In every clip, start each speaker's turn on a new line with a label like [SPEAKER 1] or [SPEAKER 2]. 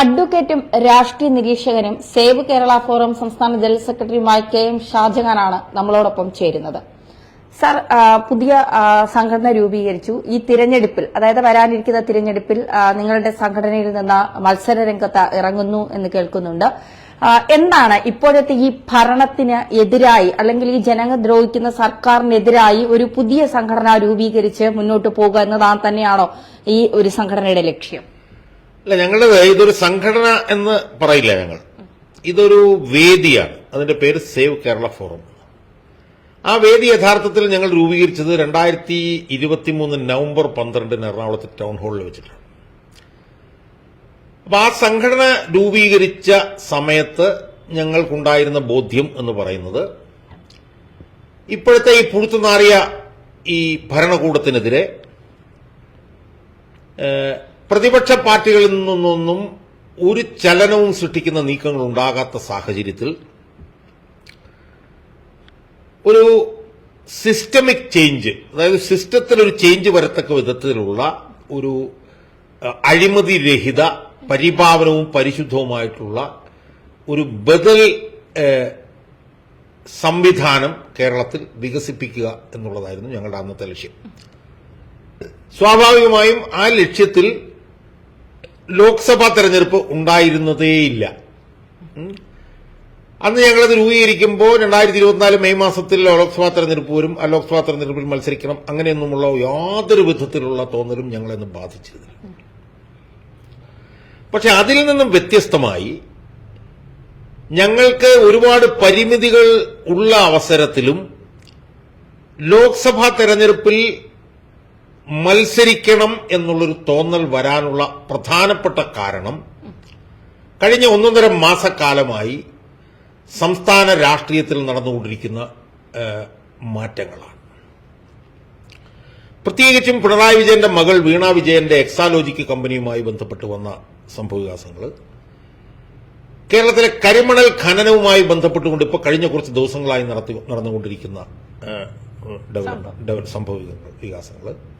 [SPEAKER 1] അഡ്വക്കേറ്റും രാഷ്ട്രീയ നിരീക്ഷകനും save Kerala forum സംസ്ഥാന ജനറൽ സെക്രട്ടറിയുമായ കെ എം ഷാജഹാനാണ് നമ്മളോടൊപ്പം ചേരുന്നത്. സർ പുതിയ സംഘടന രൂപീകരിച്ചു. ഈ തിരഞ്ഞെടുപ്പിൽ അതായത് വരാനിരിക്കുന്ന തിരഞ്ഞെടുപ്പിൽ നിങ്ങളുടെ സംഘടനയിൽ നിന്ന് മത്സര രംഗത്ത് ഇറങ്ങുന്നു എന്ന് കേൾക്കുന്നുണ്ട്. എന്താണ് ഇപ്പോഴത്തെ ഈ ഭരണത്തിന് എതിരായി അല്ലെങ്കിൽ ഈ ജനങ്ങൾ ദ്രോഹിക്കുന്ന സർക്കാരിനെതിരായി ഒരു പുതിയ സംഘടന രൂപീകരിച്ച് മുന്നോട്ട് പോകുക എന്നതാണ് തന്നെയാണോ ഈ ഒരു സംഘടനയുടെ ലക്ഷ്യം?
[SPEAKER 2] അല്ല ഞങ്ങളുടേത് ഇതൊരു സംഘടന എന്ന് പറയില്ല ഞങ്ങൾ. ഇതൊരു വേദിയാണ്. അതിന്റെ പേര് സേവ് കേരള ഫോറം. ആ വേദി യഥാർത്ഥത്തിൽ ഞങ്ങൾ രൂപീകരിച്ചത് രണ്ടായിരത്തി ഇരുപത്തിമൂന്ന് നവംബർ പന്ത്രണ്ടിന് എറണാകുളത്ത് ടൗൺ ഹാളിൽ വെച്ചിട്ടാണ്. അപ്പൊ ആ സംഘടന രൂപീകരിച്ച സമയത്ത് ഞങ്ങൾക്കുണ്ടായിരുന്ന ബോധ്യം എന്ന് പറയുന്നത് ഇപ്പോഴത്തെ ഈ പുഴുത്തുനാറിയ ഈ ഭരണകൂടത്തിനെതിരെ പ്രതിപക്ഷ പാർട്ടികളിൽ നിന്നൊന്നും ഒരു ചലനവും സൃഷ്ടിക്കുന്ന നീക്കങ്ങൾ ഉണ്ടാകാത്ത സാഹചര്യത്തിൽ ഒരു സിസ്റ്റമിക് ചേഞ്ച് അതായത് സിസ്റ്റത്തിൽ ഒരു ചേഞ്ച് വരത്തക്ക വിധത്തിലുള്ള ഒരു അഴിമതി രഹിത പരിപാവനവും പരിശുദ്ധവുമായിട്ടുള്ള ഒരു ബദൽ സംവിധാനം കേരളത്തിൽ വികസിപ്പിക്കുക എന്നുള്ളതായിരുന്നു ഞങ്ങളുടെ അന്നത്തെ ലക്ഷ്യം. സ്വാഭാവികമായും ആ ലക്ഷ്യത്തിൽ ലോക്സഭാ തെരഞ്ഞെടുപ്പ് ഉണ്ടായിരുന്നതേയില്ല. അന്ന് ഞങ്ങളത് രൂപീകരിക്കുമ്പോൾ രണ്ടായിരത്തി ഇരുപത്തിനാല് മെയ് മാസത്തിൽ ലോക്സഭാ തെരഞ്ഞെടുപ്പ് വരും. ആ ലോക്സഭാ തെരഞ്ഞെടുപ്പിൽ മത്സരിക്കണം. അങ്ങനെയൊന്നുമുള്ള യാതൊരു വിധത്തിലുള്ള തോന്നലും ഞങ്ങളെന്ന് ബാധിച്ചിരുന്നില്ല. പക്ഷെ അതിൽ നിന്നും വ്യത്യസ്തമായി ഞങ്ങൾക്ക് ഒരുപാട് പരിമിതികൾ ഉള്ള അവസരത്തിലും ലോക്സഭാ തെരഞ്ഞെടുപ്പിൽ മത്സരിക്കണം എന്നുള്ളൊരു തോന്നൽ വരാനുള്ള പ്രധാനപ്പെട്ട കാരണം കഴിഞ്ഞ ഒന്നൊന്നര മാസക്കാലമായി സംസ്ഥാന രാഷ്ട്രീയത്തിൽ നടന്നുകൊണ്ടിരിക്കുന്ന മാറ്റങ്ങളാണ്. പ്രത്യേകിച്ചും പിണറായി വിജയന്റെ മകൾ വീണ വിജയന്റെ എക്സാലോജിക്ക് കമ്പനിയുമായി ബന്ധപ്പെട്ട് വന്ന സംഭവവികാസങ്ങൾ കേരളത്തിലെ കരിമണൽ ഖനനവുമായി ബന്ധപ്പെട്ടുകൊണ്ട് ഇപ്പോൾ കഴിഞ്ഞ കുറച്ച് ദിവസങ്ങളായി നടത്തി നടന്നുകൊണ്ടിരിക്കുന്ന സംഭവ. വികാസങ്ങൾ.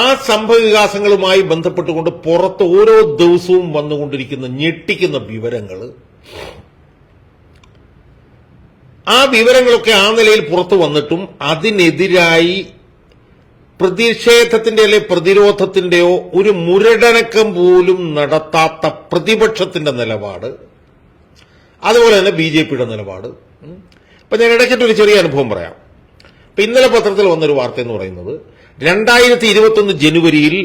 [SPEAKER 2] ആ സംഭവവികാസങ്ങളുമായി ബന്ധപ്പെട്ടുകൊണ്ട് പുറത്ത് ഓരോ ദിവസവും വന്നുകൊണ്ടിരിക്കുന്ന ഞെട്ടിക്കുന്ന വിവരങ്ങൾ ആ വിവരങ്ങളൊക്കെ ആ നിലയിൽ പുറത്തു വന്നിട്ടും അതിനെതിരായി പ്രതിഷേധത്തിന്റെ അല്ലെ പ്രതിരോധത്തിന്റെയോ ഒരു മുരടനക്കം പോലും നടത്താത്ത പ്രതിപക്ഷത്തിന്റെ നിലപാട്. അതുപോലെ തന്നെ ബി ജെ പിയുടെ നിലപാട്. അപ്പൊ ഞാൻ ഇടയ്ക്കിട്ടൊരു ചെറിയ അനുഭവം പറയാം. ഇന്നലെ പത്രത്തിൽ വന്നൊരു വാർത്ത എന്ന് പറയുന്നത് രണ്ടായിരത്തി ഇരുപത്തൊന്ന് ജനുവരിയിൽ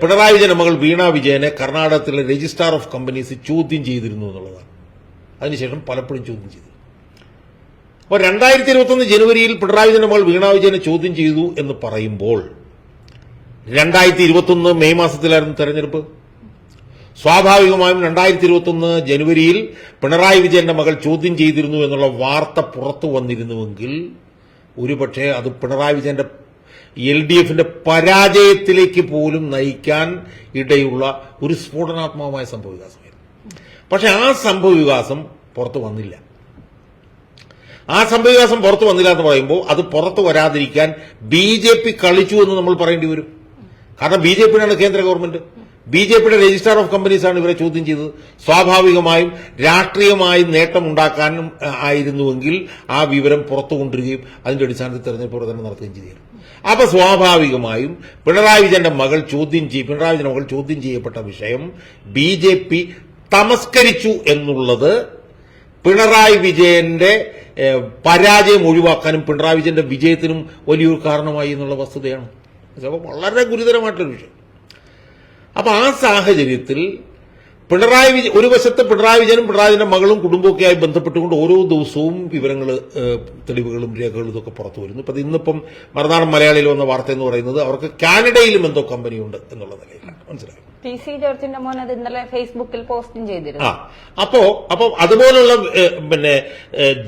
[SPEAKER 2] പിണറായി വിജയൻ മകൾ വീണ വിജയനെ കർണാടകത്തിലെ രജിസ്ട്രാർ ഓഫ് കമ്പനീസ് ചോദ്യം ചെയ്തിരുന്നു എന്നുള്ളതാണ്. അതിനുശേഷം പലപ്പോഴും ചോദ്യം ചെയ്തു. അപ്പോൾ രണ്ടായിരത്തി ഇരുപത്തൊന്ന് ജനുവരിയിൽ പിണറായി വിജയൻ മകൾ വീണ വിജയനെ ചോദ്യം ചെയ്തു എന്ന് പറയുമ്പോൾ രണ്ടായിരത്തി ഇരുപത്തൊന്ന് മെയ് മാസത്തിലായിരുന്നു തെരഞ്ഞെടുപ്പ്. സ്വാഭാവികമായും രണ്ടായിരത്തി ഇരുപത്തൊന്ന് ജനുവരിയിൽ പിണറായി വിജയന്റെ മകൾ ചോദ്യം ചെയ്തിരുന്നു എന്നുള്ള വാർത്ത പുറത്തു വന്നിരുന്നുവെങ്കിൽ ഒരുപക്ഷെ അത് പിണറായി വിജയന്റെ എൽ ഡി എഫിന്റെ പരാജയത്തിലേക്ക് പോലും നയിക്കാൻ ഇടയുള്ള ഒരു സ്ഫോടനാത്മകമായ സംഭവവികാസമായിരുന്നു പക്ഷെ ആ സംഭവവികാസം പുറത്തു വന്നില്ല. ആ സംഭവവികാസം പുറത്തു വന്നില്ല എന്ന് പറയുമ്പോൾ അത് പുറത്തു വരാതിരിക്കാൻ ബി ജെ പി കളിച്ചു എന്ന് നമ്മൾ പറയേണ്ടി വരും. കാരണം ബി ജെ പിയാണ് കേന്ദ്ര ഗവൺമെന്റ്. ബി ജെ പിയുടെ രജിസ്ട്രാർ ഓഫ് കമ്പനീസ് ആണ് ഇവരെ ചോദ്യം ചെയ്തത്. സ്വാഭാവികമായും രാഷ്ട്രീയമായി നേട്ടമുണ്ടാക്കാനും ആയിരുന്നുവെങ്കിൽ ആ വിവരം പുറത്തു കൊണ്ടുവരികയും അതിന്റെ അടിസ്ഥാനത്തിൽ തെരഞ്ഞെടുപ്പ് പ്രവർത്തനം നടത്തുകയും ചെയ്തിരുന്നു. അപ്പൊ സ്വാഭാവികമായും പിണറായി വിജയന്റെ മകൾ ചോദ്യം ചെയ്യും പിണറായി വിജയന്റെ മകൾ ചോദ്യം ചെയ്യപ്പെട്ട വിഷയം ബി ജെ പി തമസ്കരിച്ചു എന്നുള്ളത് പിണറായി വിജയന്റെ പരാജയം ഒഴിവാക്കാനും പിണറായി വിജയന്റെ വിജയത്തിനും വലിയൊരു കാരണമായി എന്നുള്ള വസ്തുതയാണ്. വളരെ ഗുരുതരമായിട്ടൊരു വിഷയം. അപ്പൊ ആ സാഹചര്യത്തിൽ പിണറായി വിജയൻ ഒരു വശത്ത് പിണറായി വിജയനും പിണറായി വിജയന്റെ മകളും കുടുംബമൊക്കെയായി ബന്ധപ്പെട്ടുകൊണ്ട് ഓരോ ദിവസവും വിവരങ്ങൾ തെളിവുകളും രേഖകളും ഇതൊക്കെ പുറത്തു വരുന്നു. ഇപ്പം ഇന്നിപ്പം മറുനാടൻ മലയാളിയിൽ വന്ന വാർത്ത എന്ന് പറയുന്നത് അവർക്ക് കാനഡയിലും എന്തോ കമ്പനി ഉണ്ട് എന്നുള്ള നിലയിലാണ്. മനസ്സിലായി?
[SPEAKER 1] പി സി ജോർജിന്റെ മോൻ അത് ഇന്നലെ ഫേസ്ബുക്കിൽ പോസ്റ്റും ചെയ്തിരുന്നു.
[SPEAKER 2] ആ അപ്പോ അപ്പോ അതുപോലുള്ള പിന്നെ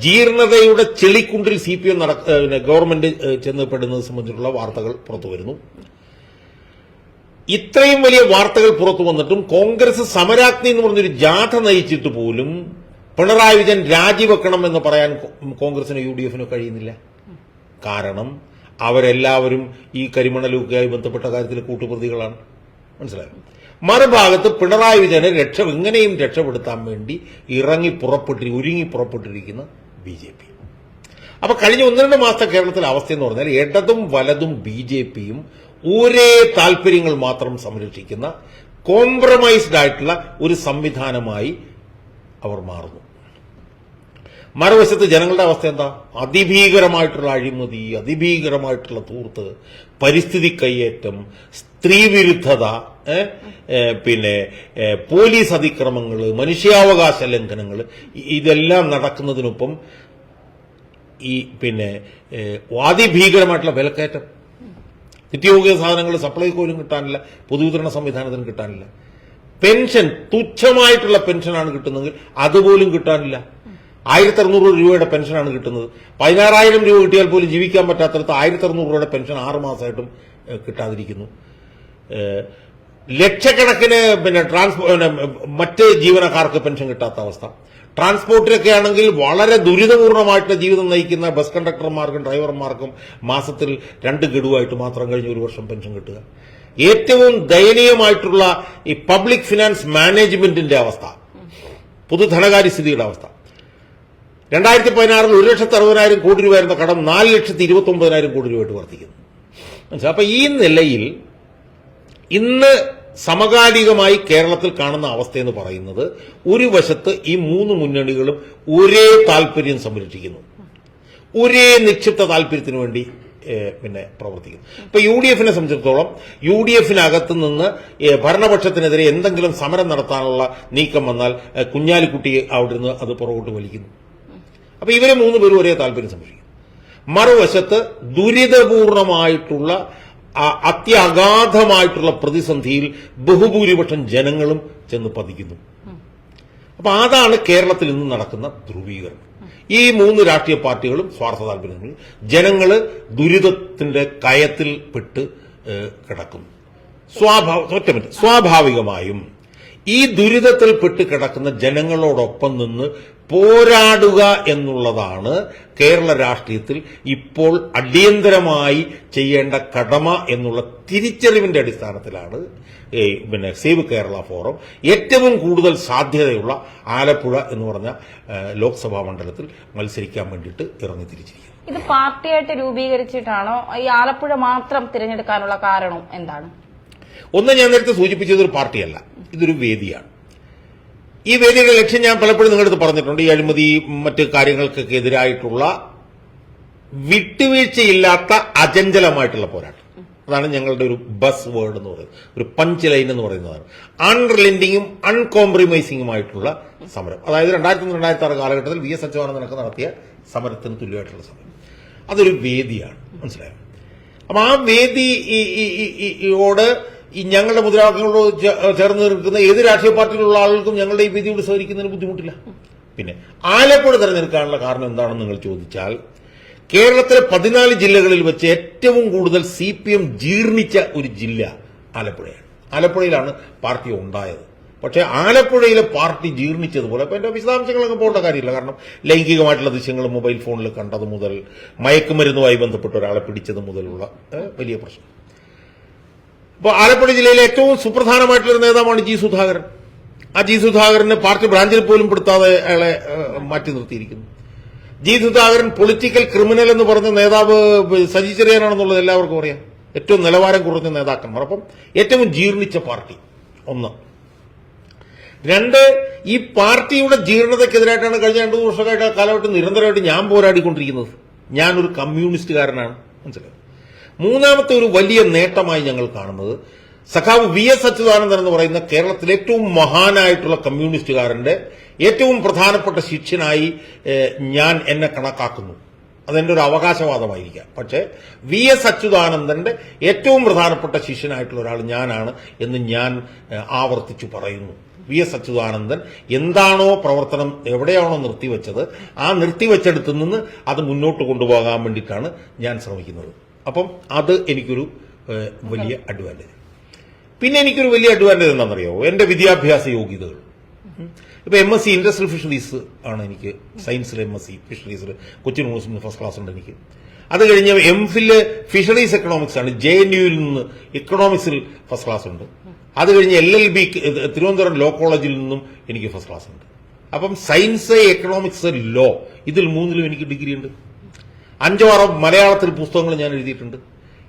[SPEAKER 2] ജീർണതയുടെ ചെളിക്കുണ്ടിൽ സി പി എം നട ഗവൺമെന്റ് ചെന്നപ്പെടുന്നത് സംബന്ധിച്ചുള്ള വാർത്തകൾ പുറത്തു വരുന്നു. ഇത്രയും വലിയ വാർത്തകൾ പുറത്തു വന്നിട്ടും കോൺഗ്രസ് സമരാഗ്നി എന്ന് പറഞ്ഞൊരു ജാഥ നയിച്ചിട്ട് പോലും പിണറായി വിജയൻ രാജിവെക്കണം എന്ന് പറയാൻ കോൺഗ്രസിനോ യു ഡി എഫിനോ കഴിയുന്നില്ല. കാരണം അവരെല്ലാവരും ഈ കരിമണലൊക്കെയായി ബന്ധപ്പെട്ട കാര്യത്തിൽ കൂട്ടുപ്രതികളാണ്. മനസ്സിലായോ? മറുഭാഗത്ത് പിണറായി വിജയനെ രക്ഷ എങ്ങനെയും രക്ഷപ്പെടുത്താൻ വേണ്ടി ഇറങ്ങി പുറപ്പെട്ടി ഒരുങ്ങി പുറപ്പെട്ടിരിക്കുന്ന ബി ജെ പി. അപ്പൊ കഴിഞ്ഞ ഒന്ന് രണ്ട് മാസത്തെ കേരളത്തിലെ അവസ്ഥ എന്ന് പറഞ്ഞാൽ ഇടതും വലതും ബി ജെ പിയും ഒരേ താല്പര്യങ്ങൾ മാത്രം സംരക്ഷിക്കുന്ന കോംപ്രമൈസ്ഡ് ആയിട്ടുള്ള ഒരു സംവിധാനമായി അവർ മാറുന്നു. മറുവശത്ത് ജനങ്ങളുടെ അവസ്ഥ എന്താ? അതിഭീകരമായിട്ടുള്ള അഴിമതി അതിഭീകരമായിട്ടുള്ള തൂർത്ത് പരിസ്ഥിതി കയ്യേറ്റം സ്ത്രീവിരുദ്ധത പിന്നെ പോലീസ് അതിക്രമങ്ങൾ മനുഷ്യാവകാശ ലംഘനങ്ങൾ ഇതെല്ലാം നടക്കുന്നതിനൊപ്പം ഈ പിന്നെ അതിഭീകരമായിട്ടുള്ള വിലക്കയറ്റം. നിത്യോപയോഗ സാധനങ്ങൾ സപ്ലൈകോയിലും കിട്ടാനില്ല പൊതുവിതരണ സംവിധാനത്തിനും കിട്ടാനില്ല. പെൻഷൻ തുച്ഛമായിട്ടുള്ള പെൻഷനാണ് കിട്ടുന്നതെങ്കിൽ അതുപോലും കിട്ടാനില്ല. ആയിരത്തി അറുന്നൂറ് രൂപയുടെ പെൻഷനാണ് കിട്ടുന്നത്. പതിനാറായിരം രൂപ കിട്ടിയാൽ പോലും ജീവിക്കാൻ പറ്റാത്തടത്ത് ആയിരത്തി അറുന്നൂറ് രൂപയുടെ പെൻഷൻ ആറ് മാസമായിട്ടും കിട്ടാതിരിക്കുന്നു. ലക്ഷക്കണക്കിന് പിന്നെ ട്രാൻസ്പോ മറ്റ് ജീവനക്കാർക്ക് പെൻഷൻ കിട്ടാത്ത അവസ്ഥ. ട്രാൻസ്പോർട്ടിലൊക്കെ ആണെങ്കിൽ വളരെ ദുരിതപൂർണമായിട്ടുള്ള ജീവിതം നയിക്കുന്ന ബസ് കണ്ടക്ടർമാർക്കും ഡ്രൈവർമാർക്കും മാസത്തിൽ രണ്ട് ഗഡുവായിട്ട് മാത്രം കഴിഞ്ഞ് ഒരു വർഷം പെൻഷൻ കിട്ടുക. ഏറ്റവും ദയനീയമായിട്ടുള്ള ഈ പബ്ലിക് ഫിനാൻസ് മാനേജ്മെന്റിന്റെ അവസ്ഥ. പൊതുധനകാര്യസ്ഥിതിയുടെ അവസ്ഥ. രണ്ടായിരത്തി പതിനാറിൽ ഒരു ലക്ഷത്തി അറുപതിനായിരം കോടി രൂപ വരുന്ന കടം നാല് ലക്ഷത്തി ഇരുപത്തി ഒമ്പതിനായിരം കോടി രൂപയായിട്ട് വർദ്ധിക്കുന്നു. മനസ്സിലായി? അപ്പൊ ഈ നിലയിൽ ഇന്ന് സമകാലികമായി കേരളത്തിൽ കാണുന്ന അവസ്ഥ എന്ന് പറയുന്നത് ഒരു വശത്ത് ഈ മൂന്ന് മുന്നണികളും ഒരേ താല്പര്യം സംരക്ഷിക്കുന്നു ഒരേ നിക്ഷിപ്ത താല്പര്യത്തിന് വേണ്ടി പിന്നെ പ്രവർത്തിക്കുന്നു. ഇപ്പൊ യു ഡി എഫിനെ സംബന്ധിച്ചിടത്തോളം യു ഡി എഫിനകത്ത് നിന്ന് ഭരണപക്ഷത്തിനെതിരെ എന്തെങ്കിലും സമരം നടത്താനുള്ള നീക്കം വന്നാൽ കുഞ്ഞാലിക്കുട്ടി അവിടെ നിന്ന് അത് പുറകോട്ട് വലിക്കുന്നു. അപ്പൊ ഇവരെ മൂന്ന് പേരും ഒരേ താല്പര്യം സംരക്ഷിക്കുന്നു മറുവശത്ത് ദുരിതപൂർണമായിട്ടുള്ള അത്യഗാധമായിട്ടുള്ള പ്രതിസന്ധിയിൽ ബഹുഭൂരിപക്ഷം ജനങ്ങളും ചെന്ന് പതിക്കുന്നു. അപ്പൊ അതാണ് കേരളത്തിൽ ഇന്ന് നടക്കുന്ന ധ്രുവീകരണം. ഈ മൂന്ന് രാഷ്ട്രീയ പാർട്ടികളും സ്വാർത്ഥ താല്പര്യങ്ങൾ ജനങ്ങൾ ദുരിതത്തിന്റെ കയത്തിൽ പെട്ട് കിടക്കുന്നു. സ്വാഭാവ സ്വാഭാവികമായും ഈ ദുരിതത്തിൽ പെട്ട് കിടക്കുന്ന ജനങ്ങളോടൊപ്പം നിന്ന് പോരാടുക എന്നുള്ളതാണ് കേരള രാഷ്ട്രീയത്തിൽ ഇപ്പോൾ അടിയന്തരമായി ചെയ്യേണ്ട കടമ എന്നുള്ള തിരിച്ചറിവിന്റെ അടിസ്ഥാനത്തിലാണ് പിന്നെ സേവ് കേരള ഫോറം. ഏറ്റവും കൂടുതൽ സാധ്യതയുള്ള ആലപ്പുഴ എന്ന് പറഞ്ഞ ലോക്സഭാ മണ്ഡലത്തിൽ മത്സരിക്കാൻ വേണ്ടിയിട്ട് ഇറങ്ങി തിരിച്ചിരിക്കുന്നത്
[SPEAKER 1] ഇത് പാർട്ടിയായിട്ട് രൂപീകരിച്ചിട്ടാണോ? ഈ ആലപ്പുഴ മാത്രം തിരഞ്ഞെടുക്കാനുള്ള കാരണം എന്താണ്?
[SPEAKER 2] ഒന്ന് ഞാൻ നേരത്തെ സൂചിപ്പിച്ചത് ഒരു പാർട്ടിയല്ല. ഇതൊരു വേദിയാണ്. ഈ വേദിയുടെ ലക്ഷ്യം ഞാൻ പലപ്പോഴും നിങ്ങളടുത്ത് പറഞ്ഞിട്ടുണ്ട്. ഈ അഴിമതി മറ്റ് കാര്യങ്ങൾക്കൊക്കെ എതിരായിട്ടുള്ള വിട്ടുവീഴ്ചയില്ലാത്ത അചഞ്ചലമായിട്ടുള്ള പോരാട്ടം. അതാണ് ഞങ്ങളുടെ ഒരു ബസ് വേർഡ് എന്ന് പറയുന്നത്. ഒരു പഞ്ച് ലൈൻ എന്ന് പറയുന്നതാണ്. അൺറിലെൻഡിങ്ങും അൺകോംപ്രമൈസിംഗുമായിട്ടുള്ള സമരം. അതായത് രണ്ടായിരത്തി രണ്ടായിരത്തി ആറ് കാലഘട്ടത്തിൽ വി എസ് അച്യുതാനന്ദനൊക്കെ നടത്തിയ സമരത്തിന് തുല്യമായിട്ടുള്ള സമരം. അതൊരു വേദിയാണ്. മനസ്സിലായോ? അപ്പം ആ വേദി ഈ- ഞങ്ങളുടെ മുദ്രാവാക്യങ്ങളോട് ചേർന്ന് നിൽക്കുന്ന ഏത് രാഷ്ട്രീയ പാർട്ടിയിലുള്ള ആളുകൾക്കും ഞങ്ങളുടെ ഈ വിധിയോട് സഹകരിക്കുന്നതിന് ബുദ്ധിമുട്ടില്ല. പിന്നെ ആലപ്പുഴ തെരഞ്ഞെടുക്കാനുള്ള കാരണം എന്താണെന്ന് നിങ്ങൾ ചോദിച്ചാൽ കേരളത്തിലെ പതിനാല് ജില്ലകളിൽ വെച്ച് ഏറ്റവും കൂടുതൽ സി പി എം ജീർണിച്ച ഒരു ജില്ല ആലപ്പുഴയാണ്. ആലപ്പുഴയിലാണ് പാർട്ടി ഉണ്ടായത്. പക്ഷേ ആലപ്പുഴയിലെ പാർട്ടി ജീർണിച്ചതുപോലെ അപ്പോൾ എന്റെ വിശദാംശങ്ങളൊക്കെ പോകേണ്ട കാര്യമില്ല. കാരണം ലൈംഗികമായിട്ടുള്ള ദൃശ്യങ്ങൾ മൊബൈൽ ഫോണിൽ കണ്ടത് മുതൽ മയക്കുമരുന്നുമായി ബന്ധപ്പെട്ട് ഒരാളെ പിടിച്ചത് മുതലുള്ള വലിയ പ്രശ്നം. അപ്പോൾ ആലപ്പുഴ ജില്ലയിലെ ഏറ്റവും സുപ്രധാനമായിട്ടുള്ള നേതാവാണ് ജി സുധാകരൻ. ആ ജി സുധാകരന് പാർട്ടി ബ്രാഞ്ചിൽ പോലും പെടുത്താതെ അയാളെ മാറ്റി നിർത്തിയിരിക്കുന്നു. ജി സുധാകരൻ പൊളിറ്റിക്കൽ ക്രിമിനൽ എന്ന് പറഞ്ഞ നേതാവ് സജി ചെറിയാനാണെന്നുള്ളത് എല്ലാവർക്കും അറിയാം. ഏറ്റവും നിലവാരം കുറഞ്ഞ നേതാക്കന്മാർ. അപ്പം ഏറ്റവും ജീർണിച്ച പാർട്ടി ഒന്ന്. രണ്ട് ഈ പാർട്ടിയുടെ ജീർണതയ്ക്കെതിരായിട്ടാണ് കഴിഞ്ഞ രണ്ടു വർഷമായിട്ട് കാലഘട്ടം നിരന്തരമായിട്ട് ഞാൻ പോരാടിക്കൊണ്ടിരിക്കുന്നത്. ഞാനൊരു കമ്മ്യൂണിസ്റ്റുകാരനാണ്. മനസ്സിലായോ? മൂന്നാമത്തെ ഒരു വലിയ നേട്ടമായി ഞങ്ങൾ കാണുന്നത്. സഖാവ് വി എസ് അച്യുതാനന്ദൻ എന്ന് പറയുന്ന കേരളത്തിലെ ഏറ്റവും മഹാനായിട്ടുള്ള കമ്മ്യൂണിസ്റ്റുകാരന്റെ ഏറ്റവും പ്രധാനപ്പെട്ട ശിഷ്യനായി ഞാൻ എന്നെ കണക്കാക്കുന്നു. അതെന്റെ ഒരു അവകാശവാദമായിരിക്കാം. പക്ഷേ വി എസ് അച്യുതാനന്ദന്റെ ഏറ്റവും പ്രധാനപ്പെട്ട ശിഷ്യനായിട്ടുള്ള ഒരാൾ ഞാനാണ് എന്ന് ഞാൻ ആവർത്തിച്ചു പറയുന്നു. വി എസ് അച്യുതാനന്ദൻ എന്താണോ പ്രവർത്തനം എവിടെയാണോ നിർത്തിവെച്ചത് ആ നിർത്തിവെച്ചെടുത്തു നിന്ന് അത് മുന്നോട്ട് കൊണ്ടുപോകാൻ വേണ്ടിയിട്ടാണ് ഞാൻ ശ്രമിക്കുന്നത്. അപ്പം അത് എനിക്കൊരു വലിയ അഡ്വാന്റേജ് പിന്നെ എനിക്കൊരു വലിയ അഡ്വാന്റേജ് എന്താണെന്നറിയോ? എന്റെ വിദ്യാഭ്യാസ യോഗ്യതകൾ. ഇപ്പൊ M S C industrial fisheries ആണ് എനിക്ക് സയൻസിൽ എം എസ് സി ഫിഷറീസിൽ കൊച്ചിൻ യൂണിവേഴ്സിറ്റി ഫസ്റ്റ് ക്ലാസ് ഉണ്ട് എനിക്ക്. അത് കഴിഞ്ഞ എം ഫിൽ ഫിഷറീസ് എക്കണോമിക്സ് ആണ്. ജെ എൻ യുവിൽ നിന്ന് എക്കണോമിക്സിൽ ഫസ്റ്റ് ക്ലാസ് ഉണ്ട്. അത് കഴിഞ്ഞ് L L B Thiruvananthapuram law കോളേജിൽ നിന്നും എനിക്ക് ഫസ്റ്റ് ക്ലാസ് ഉണ്ട്. അപ്പം സയൻസ് എക്കണോമിക്സ് ലോ ഇതിൽ മൂന്നിലും എനിക്ക് ഡിഗ്രി ഉണ്ട്. അഞ്ചോ ആറോ മലയാളത്തിൽ പുസ്തകങ്ങൾ ഞാൻ എഴുതിയിട്ടുണ്ട്.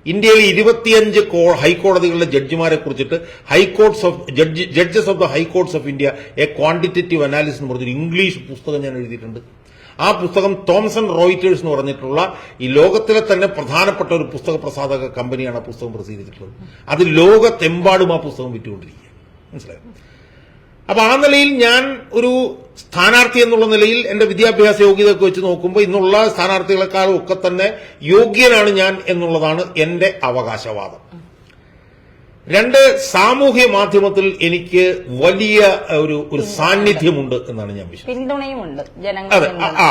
[SPEAKER 2] ഇന്ത്യയിൽ ഇരുപത്തിയഞ്ച് ഹൈക്കോടതികളിലെ ജഡ്ജിമാരെ കുറിച്ചിട്ട് high courts of judge judges of the high courts of India a quantitative analysis എന്ന് പറഞ്ഞൊരു ഇംഗ്ലീഷ് പുസ്തകം ഞാൻ എഴുതിയിട്ടുണ്ട്. ആ പുസ്തകം തോംസൺ റോയിറ്റേഴ്സ് എന്ന് പറഞ്ഞിട്ടുള്ള ഈ ലോകത്തിലെ തന്നെ പ്രധാനപ്പെട്ട ഒരു പുസ്തക പ്രസാധക കമ്പനിയാണ് ആ പുസ്തകം പ്രസിദ്ധീകരിച്ചിട്ടുള്ളത്. അത് ലോകത്തെമ്പാടും ആ പുസ്തകം വിറ്റുകൊണ്ടിരിക്കുക മനസ്സിലായോ? അപ്പൊ ആ നിലയിൽ ഞാൻ ഒരു സ്ഥാനാർത്ഥി എന്നുള്ള നിലയിൽ എന്റെ വിദ്യാഭ്യാസ യോഗ്യതയൊക്കെ വെച്ച് നോക്കുമ്പോൾ ഇന്നുള്ള സ്ഥാനാർത്ഥികളെക്കാളും ഒക്കെ തന്നെ യോഗ്യനാണ് ഞാൻ എന്നുള്ളതാണ് എന്റെ അവകാശവാദം. രണ്ട് സാമൂഹ്യ മാധ്യമത്തിൽ എനിക്ക് വലിയ ഒരു ഒരു സാന്നിധ്യമുണ്ട് എന്നാണ് ഞാൻ വിശ്വസിക്കുന്നത്. അതെ ആ,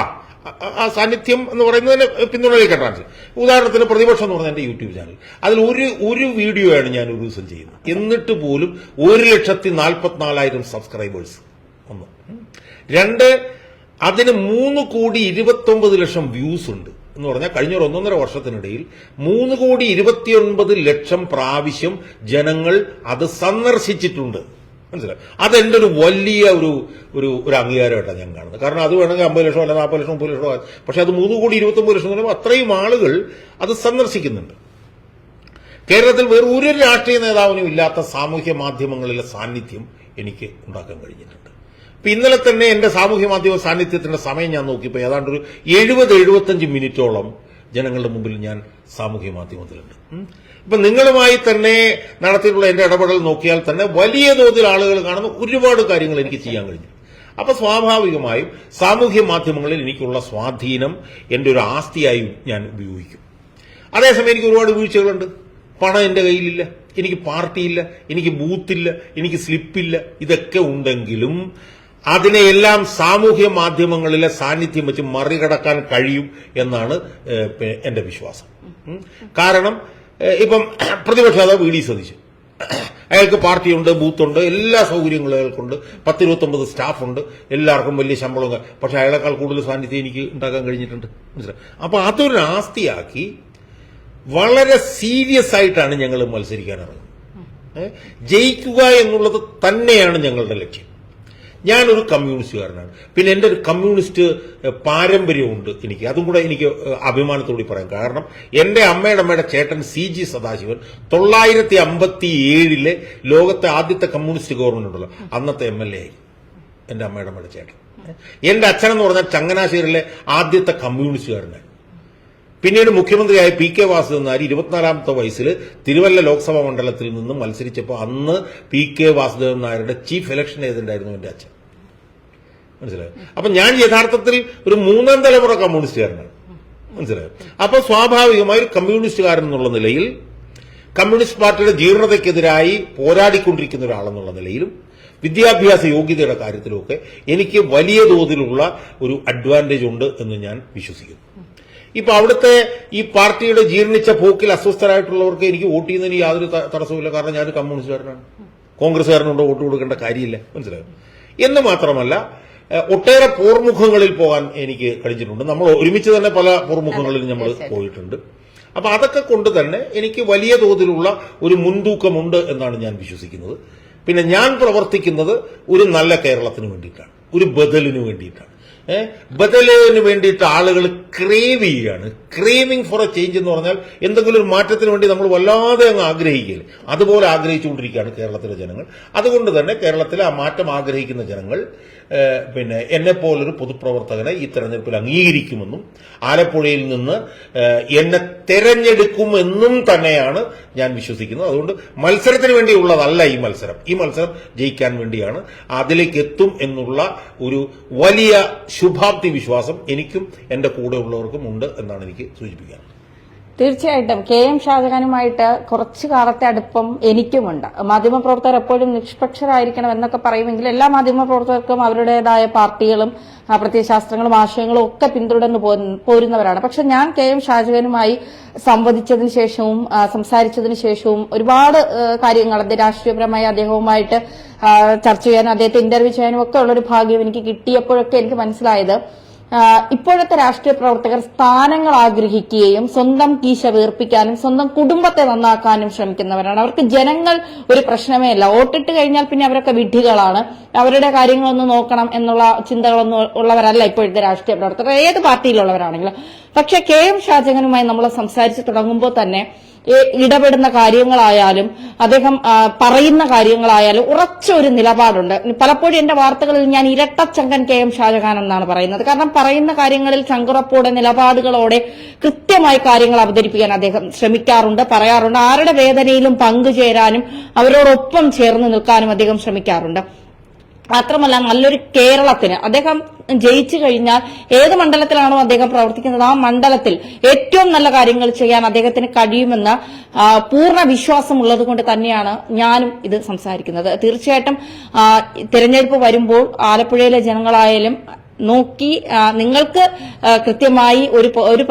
[SPEAKER 2] ആ സാന്നിധ്യം എന്ന് പറയുന്നതിന് പിന്തുണയിലേക്ക് ട്രാൻസ് ഉദാഹരണത്തിന് പ്രതിപക്ഷം എന്ന് പറഞ്ഞ എന്റെ യൂട്യൂബ് ചാനൽ. അതിൽ ഒരു ഒരു വീഡിയോ ആണ് ഞാൻ ഒരു ദിവസം ചെയ്യുന്നത്. എന്നിട്ട് പോലും ഒരു ലക്ഷത്തി നാൽപ്പത്തിനാലായിരം സബ്സ്ക്രൈബേഴ്സ് ഒന്ന് രണ്ട് അതിന് മൂന്ന് കോടി ഇരുപത്തൊമ്പത് ലക്ഷം വ്യൂസ് ഉണ്ട് എന്ന് പറഞ്ഞാൽ കഴിഞ്ഞ ഒരു ഒന്നൊന്നര വർഷത്തിനിടയിൽ മൂന്ന് കോടി ഇരുപത്തിയൊൻപത് ലക്ഷം പ്രാവശ്യം ജനങ്ങൾ അത് സന്ദർശിച്ചിട്ടുണ്ട്. മനസ്സിലായി? അതെന്റെ ഒരു വലിയ ഒരു ഒരു ഒരു അംഗീകാരമായിട്ടാണ് ഞാൻ കാണുന്നത്. കാരണം അത് വേണമെങ്കിൽ അമ്പത് ലക്ഷം അല്ല നാൽപ്പത് ലക്ഷം മുപ്പത് ലക്ഷം പക്ഷേ അത് മൂന്ന് കോടി ഇരുപത്തൊമ്പത് ലക്ഷം എന്ന് പറയുമ്പോൾ അത്രയും ആളുകൾ അത് സന്ദർശിക്കുന്നുണ്ട്. കേരളത്തിൽ വേറെ ഒരു രാഷ്ട്രീയ നേതാവിനും ഇല്ലാത്ത സാമൂഹ്യ മാധ്യമങ്ങളിലെ സാന്നിധ്യം എനിക്ക് ഉണ്ടാക്കാൻ കഴിഞ്ഞിട്ടുണ്ട്. ഇപ്പം ഇന്നലെ തന്നെ എന്റെ സാമൂഹ്യ മാധ്യമ സാന്നിധ്യത്തിന്റെ സമയം ഞാൻ നോക്കിയപ്പോൾ ഏതാണ്ട് ഒരു എഴുപത് എഴുപത്തഞ്ച് മിനിറ്റോളം ജനങ്ങളുടെ മുമ്പിൽ ഞാൻ സാമൂഹ്യ മാധ്യമത്തിലുണ്ട്. ഇപ്പൊ നിങ്ങളുമായി തന്നെ നടത്തിയിട്ടുള്ള എന്റെ ഇടപെടൽ നോക്കിയാൽ തന്നെ വലിയ തോതിൽ ആളുകൾ കാണുന്ന ഒരുപാട് കാര്യങ്ങൾ എനിക്ക് ചെയ്യാൻ കഴിഞ്ഞു. അപ്പൊ സ്വാഭാവികമായും സാമൂഹ്യ മാധ്യമങ്ങളിൽ എനിക്കുള്ള സ്വാധീനം എന്റെ ഒരു ആസ്തിയായി ഞാൻ ഉപയോഗിക്കും. അതേസമയം എനിക്ക് ഒരുപാട് വീഴ്ചകളുണ്ട്. പണം എന്റെ കയ്യിലില്ല. എനിക്ക് പാർട്ടിയില്ല. എനിക്ക് ബൂത്തില്ല. എനിക്ക് സ്ലിപ്പില്ല. ഇതൊക്കെ ഉണ്ടെങ്കിലും അതിനെയെല്ലാം സാമൂഹ്യ മാധ്യമങ്ങളിലെ സാന്നിധ്യം വെച്ച് മറികടക്കാൻ കഴിയും എന്നാണ് എന്റെ വിശ്വാസം. കാരണം ഇപ്പം പ്രതിപക്ഷ അതാ വി ഡി സതീശൻ. അയാൾക്ക് പാർട്ടിയുണ്ട് ബൂത്തുണ്ട് എല്ലാ സൗകര്യങ്ങളും അയാൾക്കുണ്ട്. പത്തിരുപത്തൊമ്പത് സ്റ്റാഫുണ്ട്. എല്ലാവർക്കും വലിയ ശമ്പളം പക്ഷെ അയാളെക്കാൾ കൂടുതൽ സാന്നിധ്യം എനിക്ക് ഉണ്ടാക്കാൻ കഴിഞ്ഞിട്ടുണ്ട്. മനസ്സിലായി? അപ്പൊ അതൊരു ആസ്തിയാക്കി വളരെ സീരിയസ് ആയിട്ടാണ് ഞങ്ങൾ മത്സരിക്കാൻ ഇറങ്ങുന്നത് ജയിക്കുക എന്നുള്ളത് തന്നെയാണ് ഞങ്ങളുടെ ലക്ഷ്യം. ഞാനൊരു കമ്മ്യൂണിസ്റ്റുകാരനാണ്. പിന്നെ എന്റെ ഒരു കമ്മ്യൂണിസ്റ്റ് പാരമ്പര്യമുണ്ട് എനിക്ക്. അതും കൂടെ എനിക്ക് അഭിമാനത്തോടെ പറയാം. കാരണം എന്റെ അമ്മയുടെ അമ്മയുടെ ചേട്ടൻ സി ജി സദാശിവൻ തൊള്ളായിരത്തി അമ്പത്തി ഏഴിലെ ലോകത്തെ ആദ്യത്തെ കമ്മ്യൂണിസ്റ്റ് ഗവൺമെന്റ് ഉണ്ടല്ലോ. അന്നത്തെ എം എൽ എ ആയി. എന്റെ അമ്മയുടെ അമ്മയുടെ ചേട്ടൻ. എന്റെ അച്ഛനെന്ന് പറഞ്ഞാൽ ചങ്ങനാശ്ശേരിയിലെ ആദ്യത്തെ കമ്മ്യൂണിസ്റ്റുകാരനാണ് പിന്നീട് മുഖ്യമന്ത്രിയായ പി കെ വാസുദേവൻ നായർ ഇരുപത്തിനാലാമത്തെ വയസ്സിൽ തിരുവല്ല ലോക്സഭാ മണ്ഡലത്തിൽ നിന്നും മത്സരിച്ചപ്പോൾ അന്ന് പി കെ വാസുദേവൻ നായരുടെ ചീഫ് ഇലക്ഷൻ ഏജന്റായിരുന്നു എന്റെ അച്ഛൻ. മനസ്സിലായോ? അപ്പൊ ഞാൻ യഥാർത്ഥത്തിൽ ഒരു മൂന്നാം തലമുറ കമ്മ്യൂണിസ്റ്റുകാരനാണ്. മനസ്സിലായോ? അപ്പൊ സ്വാഭാവികമായി ഒരു കമ്മ്യൂണിസ്റ്റുകാരൻ എന്നുള്ള നിലയിൽ കമ്മ്യൂണിസ്റ്റ് പാർട്ടിയുടെ ജീർണതയ്ക്കെതിരായി പോരാടിക്കൊണ്ടിരിക്കുന്ന ഒരാളെന്നുള്ള നിലയിലും വിദ്യാഭ്യാസ യോഗ്യതയുടെ കാര്യത്തിലുമൊക്കെ എനിക്ക് വലിയ തോതിലുള്ള ഒരു അഡ്വാന്റേജ് ഉണ്ട് എന്ന് ഞാൻ വിശ്വസിക്കുന്നു. ഇപ്പൊ അവിടുത്തെ ഈ പാർട്ടിയുടെ ജീർണിച്ച പോക്കിൽ അസ്വസ്ഥരായിട്ടുള്ളവർക്ക് എനിക്ക് വോട്ട് ചെയ്യുന്നതിന് യാതൊരു തടസ്സവുമില്ല. കാരണം ഞാൻ കമ്മ്യൂണിസ്റ്റുകാരനാണ്. കോൺഗ്രസ്സുകാരനോട് വോട്ട് കൊടുക്കേണ്ട കാര്യമില്ല. മനസ്സിലായോ? എന്ന് മാത്രമല്ല ഒട്ടേറെ പോർമുഖങ്ങളിൽ പോകാൻ എനിക്ക് കഴിഞ്ഞിട്ടുണ്ട്. നമ്മൾ ഒരുമിച്ച് തന്നെ പല പോർമുഖങ്ങളിൽ നമ്മൾ പോയിട്ടുണ്ട്. അപ്പൊ അതൊക്കെ കൊണ്ട് തന്നെ എനിക്ക് വലിയ തോതിലുള്ള ഒരു മുൻതൂക്കമുണ്ട് എന്നാണ് ഞാൻ വിശ്വസിക്കുന്നത്. പിന്നെ ഞാൻ പ്രവർത്തിക്കുന്നത് ഒരു നല്ല കേരളത്തിന് വേണ്ടിയിട്ടാണ്. ഒരു ബദലിന് വേണ്ടിയിട്ടാണ്. ബദലിന് വേണ്ടിയിട്ട് ആളുകൾ ക്രേവ് ചെയ്യുകയാണ്. ക്രേവിംഗ് ഫോർ എ ചേഞ്ച് എന്ന് പറഞ്ഞാൽ എന്തെങ്കിലും ഒരു മാറ്റത്തിന് വേണ്ടി നമ്മൾ വല്ലാതെ അങ്ങ് ആഗ്രഹിക്കില്ല അതുപോലെ ആഗ്രഹിച്ചുകൊണ്ടിരിക്കുകയാണ് കേരളത്തിലെ ജനങ്ങൾ. അതുകൊണ്ട് തന്നെ കേരളത്തിലെ ആ മാറ്റം ആഗ്രഹിക്കുന്ന ജനങ്ങൾ പിന്നെ എന്നെ പോലൊരു പൊതുപ്രവർത്തകനെ ഈ തെരഞ്ഞെടുപ്പിൽ അംഗീകരിക്കുമെന്നും ആലപ്പുഴയിൽ നിന്ന് എന്നെ തെരഞ്ഞെടുക്കുമെന്നും തന്നെയാണ് ഞാൻ വിശ്വസിക്കുന്നത്. അതുകൊണ്ട് മത്സരത്തിന് വേണ്ടിയുള്ളതല്ല ഈ മത്സരം. ഈ മത്സരം ജയിക്കാൻ വേണ്ടിയാണ് അതിലേക്ക് എത്തും എന്നുള്ള ഒരു വലിയ ശുഭാപ്തി വിശ്വാസം എനിക്കും എന്റെ കൂടെ ഉള്ളവർക്കും ഉണ്ട് എന്നാണ് എനിക്ക് സൂചിപ്പിക്കാൻ
[SPEAKER 1] തീർച്ചയായിട്ടും. കെ എം ഷാജഹാനുമായിട്ട് കുറച്ചു കാലത്തെ അടുപ്പം എനിക്കുമുണ്ട്. മാധ്യമപ്രവർത്തകർ എപ്പോഴും നിഷ്പക്ഷരായിരിക്കണം എന്നൊക്കെ പറയുമെങ്കിൽ എല്ലാ മാധ്യമപ്രവർത്തകർക്കും അവരുടേതായ പാർട്ടികളും പ്രത്യയശാസ്ത്രങ്ങളും ആശയങ്ങളും ഒക്കെ പിന്തുടർന്ന് പോരുന്നവരാണ്. പക്ഷെ ഞാൻ കെ എം ഷാജഹാനുമായി സംവദിച്ചതിന് ശേഷവും സംസാരിച്ചതിന് ശേഷവും ഒരുപാട് കാര്യങ്ങൾ രാഷ്ട്രീയപരമായി അദ്ദേഹവുമായിട്ട് ചർച്ച ചെയ്യാനും അദ്ദേഹത്തെ ഇന്റർവ്യൂ ചെയ്യാനും ഒക്കെ ഉള്ളൊരു ഭാഗ്യം എനിക്ക് കിട്ടിയപ്പോഴൊക്കെ എനിക്ക് മനസ്സിലായത് ഇപ്പോഴത്തെ രാഷ്ട്രീയ പ്രവർത്തകർ സ്ഥാനങ്ങൾ ആഗ്രഹിക്കുകയും സ്വന്തം കീശ വീർപ്പിക്കാനും സ്വന്തം കുടുംബത്തെ നന്നാക്കാനും ശ്രമിക്കുന്നവരാണ്. അവർക്ക് ജനങ്ങൾ ഒരു പ്രശ്നമേ അല്ല. വോട്ടിട്ട് കഴിഞ്ഞാൽ പിന്നെ അവരൊക്കെ വിഡ്ഢികളാണ്. അവരുടെ കാര്യങ്ങളൊന്നും നോക്കണം എന്നുള്ള ചിന്തകളൊന്നും ഉള്ളവരല്ല ഇപ്പോഴത്തെ രാഷ്ട്രീയ പ്രവർത്തകർ. ഏത് പാർട്ടിയിലുള്ളവരാണെങ്കിലും. പക്ഷെ കെ എം ഷാജകനുമായി നമ്മൾ സംസാരിച്ചു തുടങ്ങുമ്പോൾ തന്നെ ഇടപെടുന്ന കാര്യങ്ങളായാലും അദ്ദേഹം പറയുന്ന കാര്യങ്ങളായാലും ഉറച്ച ഒരു നിലപാടുണ്ട്. പലപ്പോഴും എന്റെ വാർത്തകളിൽ ഞാൻ ഇരട്ടച്ചങ്കൻ കെ എം ഷാജഹാൻ എന്നാണ് പറയുന്നത്. കാരണം പറയുന്ന കാര്യങ്ങളിൽ ശങ്കുറപ്പോടെ നിലപാടുകളോടെ കൃത്യമായി കാര്യങ്ങൾ അവതരിപ്പിക്കാൻ അദ്ദേഹം ശ്രമിക്കാറുണ്ട് പറയാറുണ്ട്. ആരുടെ വേദനയിലും പങ്കുചേരാനും അവരോടൊപ്പം ചേർന്ന് നിൽക്കാനും അദ്ദേഹം ശ്രമിക്കാറുണ്ട്. മാത്രമല്ല നല്ലൊരു കേരളത്തിന്. അദ്ദേഹം ജയിച്ചു കഴിഞ്ഞാൽ ഏത് മണ്ഡലത്തിലാണോ അദ്ദേഹം പ്രവർത്തിക്കുന്നത് ആ മണ്ഡലത്തിൽ ഏറ്റവും നല്ല കാര്യങ്ങൾ ചെയ്യാൻ അദ്ദേഹത്തിന് കഴിയുമെന്ന പൂർണ വിശ്വാസമുള്ളത് കൊണ്ട് തന്നെയാണ് ഞാനും ഇത് സംസാരിക്കുന്നത്. തീർച്ചയായിട്ടും തിരഞ്ഞെടുപ്പ് വരുമ്പോൾ ആലപ്പുഴയിലെ ജനങ്ങളായാലും നോക്കി നിങ്ങൾക്ക് കൃത്യമായി ഒരു ഒരു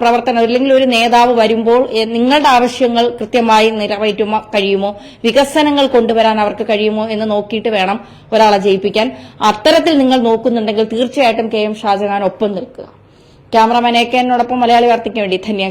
[SPEAKER 1] പ്രവർത്തനം അല്ലെങ്കിൽ ഒരു നേതാവ് വരുമ്പോൾ നിങ്ങളുടെ ആവശ്യങ്ങൾ കൃത്യമായി നിറവേറ്റുമോ കഴിയുമോ? വികസനങ്ങൾ കൊണ്ടുവരാൻ അവർക്ക് കഴിയുമോ എന്ന് നോക്കിയിട്ട് വേണം ഒരാളെ ജയിപ്പിക്കാൻ. അത്തരത്തിൽ നിങ്ങൾ നോക്കുന്നുണ്ടെങ്കിൽ തീർച്ചയായിട്ടും കെ എം ഷാജഹാൻ ഒപ്പം നിൽക്കുക. ക്യാമറമാൻ എ കെ എന്നോടൊപ്പം മലയാളി വാർത്തയ്ക്ക് വേണ്ടി ധന്യ